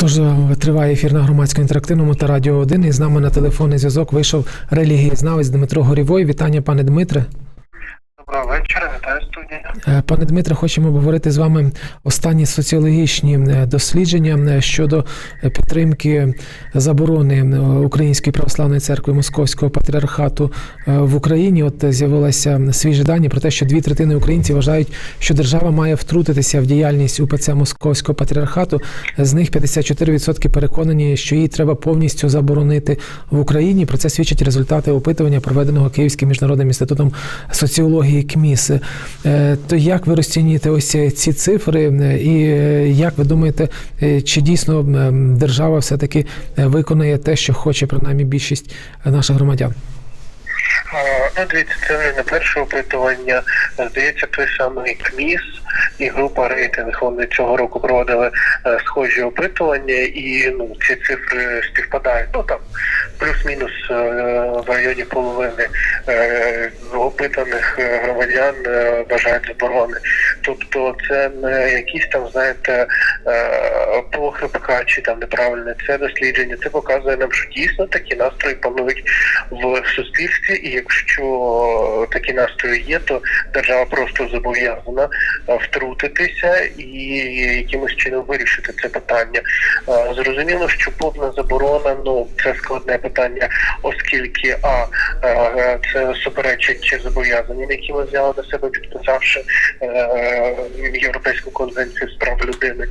Тож е, триває ефір на громадському інтерактивному та радіо 1. І з нами на телефонний зв'язок вийшов релігієзнавець Дмитро Горівой. Вітання, пане Дмитре. Доброго вечора, вітаю студія. Е, Пане Дмитре, хочемо обговорити з вами останні соціологічні е, дослідження е, щодо підтримки заборони Української православної церкви Московського патріархату в Україні. От з'явилися свіжі дані про те, що дві третини українців вважають, що держава має втрутитися в діяльність УПЦ Московського патріархату. З них 54% переконані, що її треба повністю заборонити в Україні. Про це свідчать результати опитування, проведеного Київським міжнародним інститутом соціології КМІС. Е, То як ви розцінюєте ось ці цифри, е, і е, як ви думаєте, е, чи дійсно держава все-таки е, виконає те, що хоче принаймні більшість наших громадян? Ну, дивіться, це не перше опитування. Здається, той самий КМІС і група рейтинг. Вони цього року проводили е, схожі опитування, і ну ці цифри співпадають. Ну там плюс-мінус е, в районі половини е, опитаних громадян бажають заборони. Тобто, це не якісь там, знаєте, похибка чи там неправильне це дослідження. Це показує нам, що дійсно такі настрої панують в суспільстві, і якщо такі настрої є, то держава просто зобов'язана е, втрутитися і якимось чином вирішити це питання. Е, Зрозуміло, що повна заборона ну це складне питання, оскільки а е, це суперечить зобов'язанням, які ми взяли на себе, підписавши е, Європейську конвенцію з прав людини.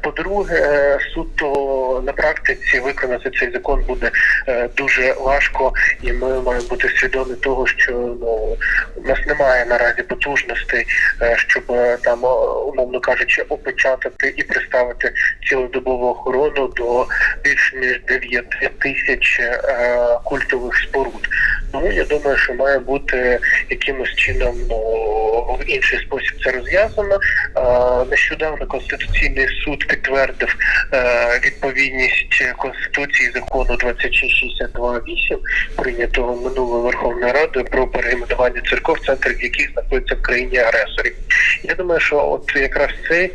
По-друге, е, суто на практиці виконати цей закон буде е, дуже важко, і ми маємо бути свідомі того, що ну у нас немає наразі потужностей, е, щоб там умовно кажучи, опечатати і приставити цілодобову охорону до більш ніж 9 тисяч культових споруд. Я думаю, що має бути якимось чином ну, інший спосіб це розв'язано. Нещодавно Конституційний суд підтвердив е, відповідність Конституції закону 2662.8, прийнятого минулою Верховною Радою про перейменування церков, центр яких знаходиться в країні агресорів. Я думаю, що от якраз цей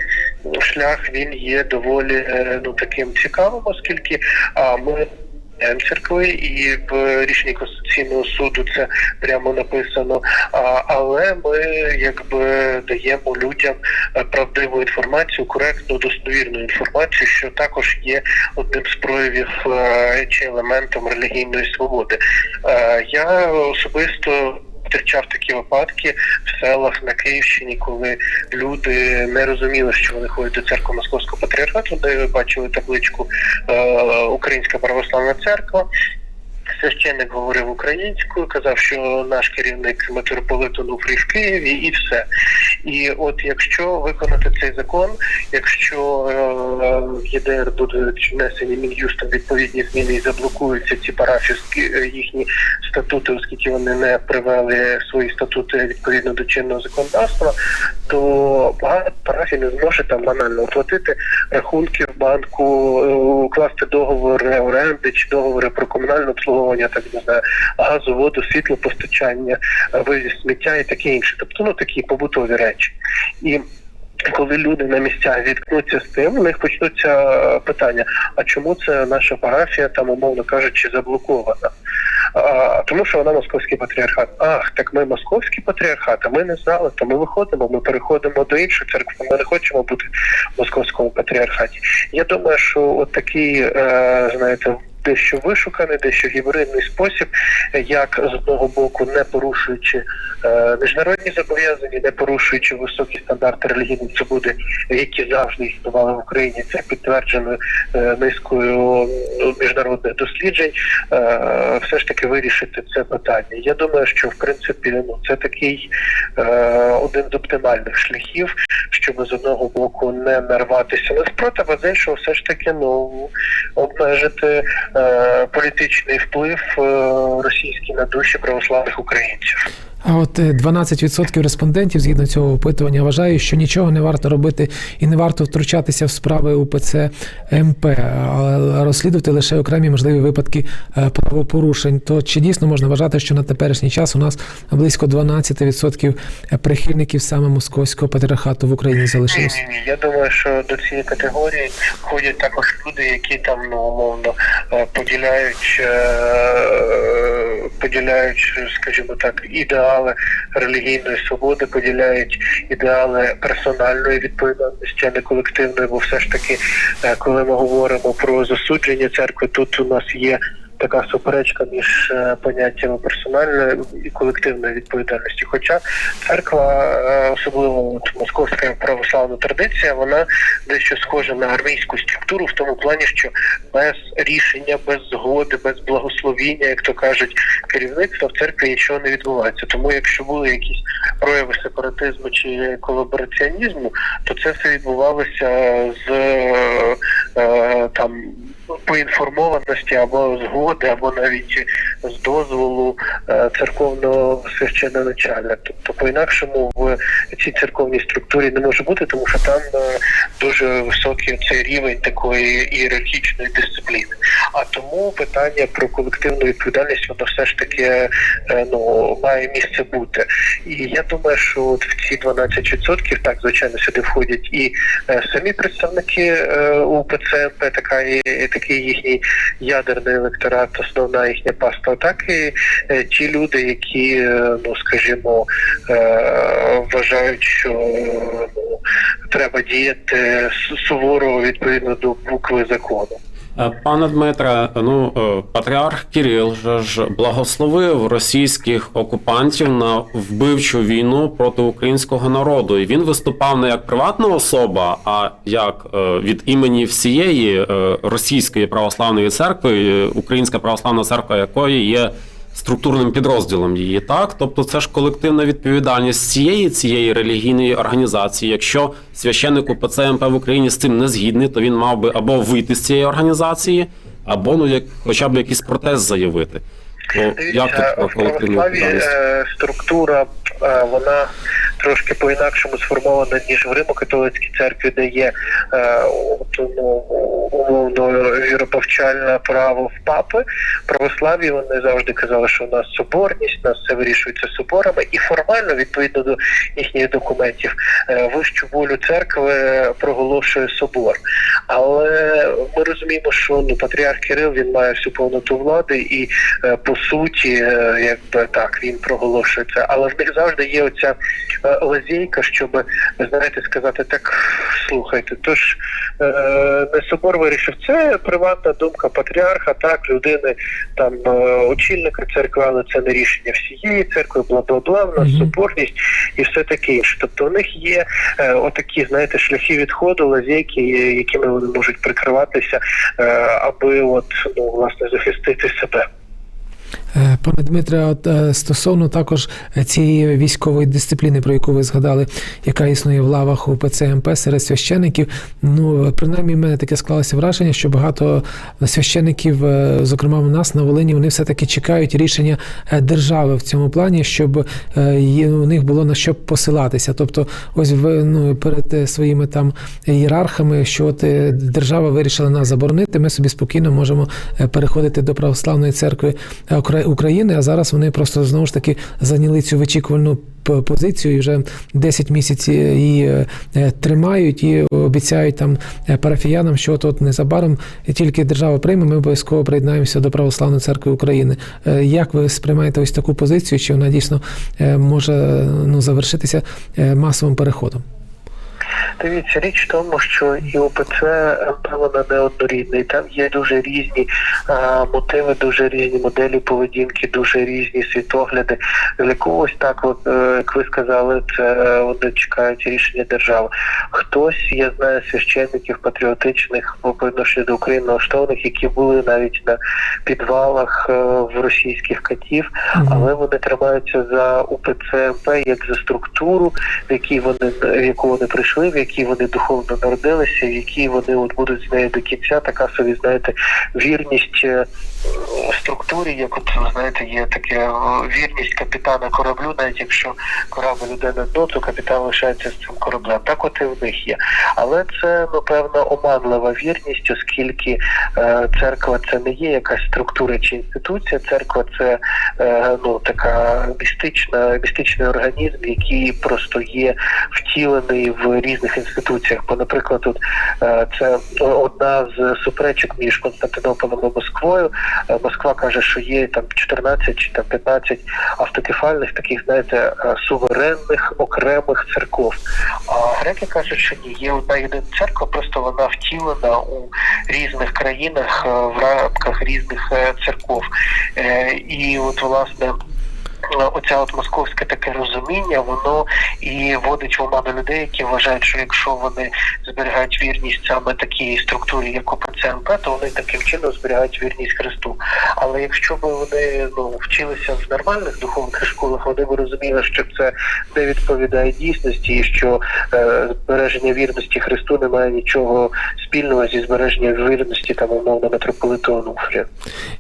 шлях він є доволі е, ну таким цікавим, оскільки а ми церкви і в рішенні конституційного суду це прямо написано. Але ми якби даємо людям е, правдиву інформацію, коректну, достовірну інформацію, що також є одним з проявів е, чи елементом релігійної свободи. Е, Я особисто. Зустрічав такі випадки в селах на Київщині, коли люди не розуміли, що вони ходять до церкви Московського патріархату, де бачили табличку е, Українська православна церква. Священник говорив українською, казав, що наш керівник митрополит Онуфрій в Києві, і все. І от якщо виконати цей закон, якщо е, в ЄДР будуть внесені мін'юстом відповідні зміни і заблокуються ці парафівські е, їхні статути, оскільки вони не привели свої статути відповідно до чинного законодавства, то багато не зможе там банально оплатити рахунки в банку, е, укласти договори оренди чи договори про комунальне обслуговування, так не знаю, газу, воду, світло, постачання, е, вивіз сміття і таке інше. Тобто ну такі побутові речі. І коли люди на місцях зіткнуться з тим, у них почнуться е, питання: а чому це наша парафія там, умовно кажучи, заблокована? А, тому що вона московський патріархат. Ах, так ми московський патріархат, а ми не знали, то ми виходимо, ми переходимо до іншої церкви, ми не хочемо бути в московському патріархаті. Я думаю, що от такий, е, знаєте, дещо вишуканий, дещо гібридний спосіб, як з одного боку, не порушуючи е, міжнародні зобов'язання, не порушуючи високі стандарти релігійної свободи, які завжди існували в Україні, це підтверджено е, низкою міжнародних досліджень, е, все ж таки вирішити це питання. Я думаю, що в принципі ну це такий один з оптимальних шляхів, щоб з одного боку не нарватися на спротив, а з іншого все ж таки ну обмежити політичний вплив е, російський на душі православних українців. А от е, 12% респондентів згідно цього опитування вважають, що нічого не варто робити і не варто втручатися в справи УПЦ МП, а розслідувати лише окремі можливі випадки е, правопорушень. То чи дійсно можна вважати, що на теперішній час у нас близько 12% прихильників саме московського патріархату в Україні Ні, залишилось? ні, ні. Я думаю, що до цієї категорії входять також люди, які там ну умовно е, поділяють, е, поділяють, скажімо так, ідеали релігійної свободи, поділяють ідеали персональної відповідальності, а не колективної, бо все ж таки, е, коли ми говоримо про засудження церкви, тут у нас є. Така суперечка між е, поняттями персональної і колективної відповідальності. Хоча церква, е, особливо от московська православна традиція, вона дещо схожа на армійську структуру в тому плані, що без рішення, без згоди, без благословіння, як то кажуть, керівництва в церкві нічого не відбувається. Тому, якщо були якісь прояви сепаратизму чи колабораціонізму, то це все відбувалося з е, там поінформованості або згоди, або навіть з дозволу е, церковного священноначальника. Тобто, по-інакшому в цій церковній структурі не може бути, тому що там е, дуже високий цей рівень такої ієрархічної дисципліни. А тому питання про колективну відповідальність воно все ж таки е, ну має місце бути. І я думаю, що от в ці 12% так звичайно сюди входять і самі представники е, УПЦ така і такий їхній ядерний електорат, основна їхня паста, так і е, ті люди, які, е, ну скажімо, е, вважають, що ну, треба діяти суворо відповідно до букви закону. Е, Пане Дмитре, ну е, патріарх Кирил же ж благословив російських окупантів на вбивчу війну проти українського народу. І він виступав не як приватна особа, а як е, від імені всієї російської православної церкви, Українська православна церква якої є структурним підрозділом її, так тобто це ж колективна відповідальність цієї цієї релігійної організації. Якщо священник УПЦ МП в Україні з цим не згідний, то він мав би або вийти з цієї організації, або ну як хоча б якийсь протест заявити. То як тут про колективну відповідальність? е, структура е, вона трошки по-інакшому сформована, ніж в Римо-католицькій церкві, де є е, умовно віроповчальне право в папи. В православі вони завжди казали, що у нас соборність, у нас все вирішується соборами, і формально, відповідно до їхніх документів, е, вищу волю церкви проголошує собор. Але ми розуміємо, що ну патріарх Кирил він має всю повноту влади, і е, по суті, е, якби так він проголошує це. Але в них завжди є оця лазейка, щоб знаєте, сказати так. Слухайте, то ж е, не собор вирішив. Це приватна думка патріарха, так людини там е, очільника церкви, але це не рішення всієї церкви, бла бла бла, в нас соборність і все таке інше. Тобто у них є е, отакі, знаєте, шляхи відходу, лазейки, е, якими вони можуть прикриватися, е, аби от ну власне захистити себе. Е, Пане Дмитре, от е, стосовно також цієї військової дисципліни, про яку ви згадали, яка існує в лавах у ПЦМП серед священиків. Ну, принаймні, в мене таке склалося враження, що багато священиків, е, зокрема у нас на Волині, вони все-таки чекають рішення держави в цьому плані, щоб у них було на що посилатися. Тобто, ось ви ну, перед своїми там ієрархами, що от держава вирішила нас заборонити, ми собі спокійно можемо переходити до православної церкви Укра- України. А зараз вони просто знову ж таки зайняли цю вичікувальну позицію і вже 10 місяців її е, тримають і обіцяють там е, парафіянам, що от незабаром тільки держава прийме, ми обов'язково приєднаємося до православної церкви України. Е, Як ви сприймаєте ось таку позицію? Чи вона дійсно може ну, завершитися масовим переходом? Дивіться, річ в тому, що і ОПЦ МП вона не однорідна, там є дуже різні а, мотиви, дуже різні моделі поведінки, дуже різні світогляди. Для когось так, от е, як ви сказали, це е, вони чекають рішення держави. Хтось, я знаю, священників патріотичних по відношенню до України налаштованих, які були навіть на підвалах е, в російських катів, але вони тримаються за УПЦ МП як за структуру, в якій вони в яку вони прийшли, в якій вони духовно народилися, в якій вони от будуть з нею до кінця, така собі, знаєте, вірність е, структурі, як от знаєте, є таке е, вірність капітана кораблю, навіть якщо корабль іде на дно, то капітан лишається з цим кораблем. Так от і в них є. Але це напевно оманлива вірність, оскільки е, церква це не є якась структура чи інституція. Церква це е, ну така містична, містичний організм, який просто є втілений в різних інституціях. Бо, наприклад, тут е, це одна з суперечок між Константинополем і Москвою. Е, Москва каже, що є там 14 чи там 15 автокефальних таких, знаєте, е, суверенних окремих церков. А греки кажуть, що ні, є одна єдина церква, просто вона втілена у різних країнах в рамках різних церков. І от власне. Оця от московське таке розуміння, воно і вводить в оману людей, які вважають, що якщо вони зберігають вірність саме такій структурі, як ОПЦ МП, то вони таким чином зберігають вірність Христу. Але якщо б вони ну вчилися в нормальних духовних школах, вони б розуміли, що це не відповідає дійсності, і що е, збереження вірності Христу не має нічого спільного зі збереженням вірності там умовно митрополиту Онуфрія.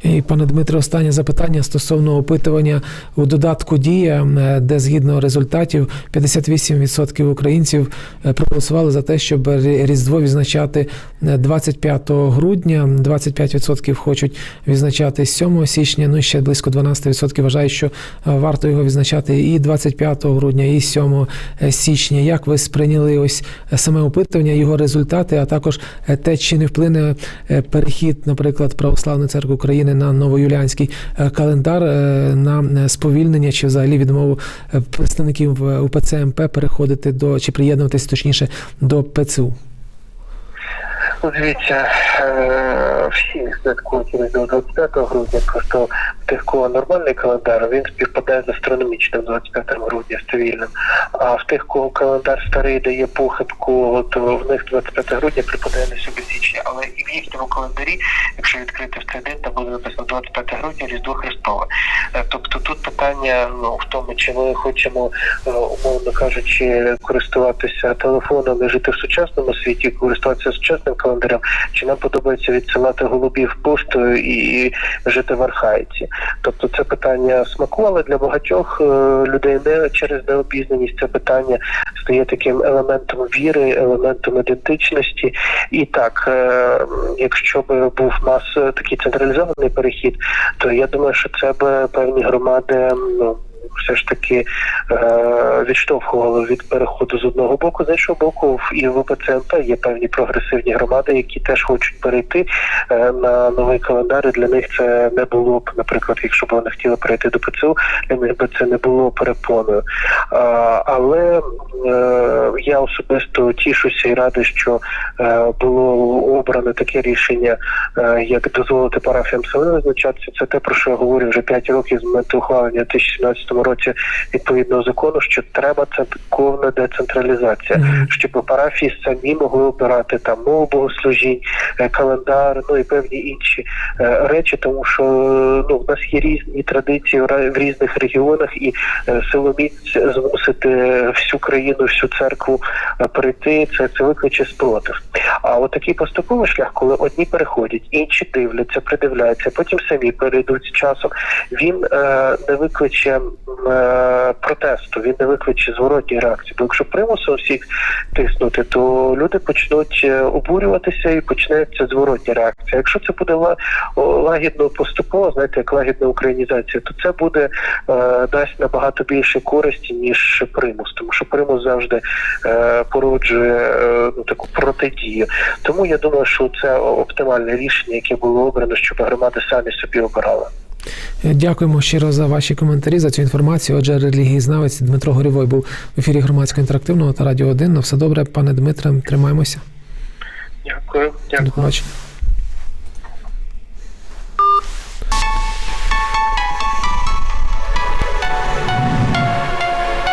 І пане Дмитре, останнє запитання стосовно опитування у додатку Дія, е, де згідно результатів 58% українців е, проголосували за те, щоб Різдво відзначати е, 25 грудня. 25% хочуть відзначати 7 січня. Ну і ще близько 12% вважають, що е, варто його відзначати і 25 грудня, і 7 січня. Як ви сприйняли ось е, саме опитування, його результати, а також е, те, чи не вплине е, перехід, наприклад, Православної церкви України на новоюліанський е, календар е, на е, сповільнення чи взагалі відмову е, представників е, УПЦ МП переходити до чи приєднуватись точніше до ПЦУ? Ну, дивіться, е, всі святкують до 25 грудня, просто тих, кого нормальний календар, він співпадає з астрономічним 25 грудня з цивільним. А в тих, кого календар старий дає похибку, то в них 25 грудня припадає на 7 січня. Але і в їхньому календарі, якщо відкрити в цей день, там буде написано 25 грудня Різдво Христове. Е, Тобто тут питання ну, в тому, чи ми хочемо, е, умовно кажучи, користуватися телефоном і жити в сучасному світі, користуватися сучасним календарем, чи нам подобається відсилати голубів поштою і жити в архаїці. Тобто це питання смаку, але для багатьох е, людей не через необізнаність це питання стає таким елементом віри, елементом ідентичності. І так, е, якщо б був мас такий централізований перехід, то я думаю, що це б певні громади ну. Все ж таки е, відштовхувало від переходу з одного боку, з іншого боку, в і в ОПЦМП є певні прогресивні громади, які теж хочуть перейти е, на новий календар. І для них це не було б, наприклад, якщо б вони хотіли перейти до ПЦУ, для них би це не було перепоною. Е, але е, я особисто тішуся і радий, що е, було обрано таке рішення, е, як дозволити парафіям самим визначатися. Це те, про що я говорю вже 5 років з моменту ухвалення в 2017 році відповідного закону, що треба церковна децентралізація, Мгм. щоб парафії самі могли обирати там мову богослужінь, е, календар, ну і певні інші е, речі, тому що ну в нас є різні традиції в різних регіонах, і е, силоміць змусити всю країну, всю церкву е, перейти, це, це викличе спротив. А от такий поступовий шлях, коли одні переходять, інші дивляться, придивляються, потім самі перейдуть з часом. Він е, не викличе е, протесту, він не викличе зворотньої реакції. Бо якщо примусом всіх тиснути, то люди почнуть е, обурюватися і почнеться зворотня реакція. Якщо це буде лагідно поступово, знаєте, як лагідна українізація, то це буде е, дасть набагато більше користі ніж примус, тому що примус завжди е, породжує е, ну, таку протидію. Тому я думаю, що це оптимальне рішення, яке було обрано, щоб громади самі собі обирали. Е, Дякуємо щиро за ваші коментарі, за цю інформацію. Отже, релігієзнавець Дмитро Горівой був в ефірі громадського інтерактивного та радіо 1. На все добре, пане Дмитре, тримаємося. Дякую, До побачення.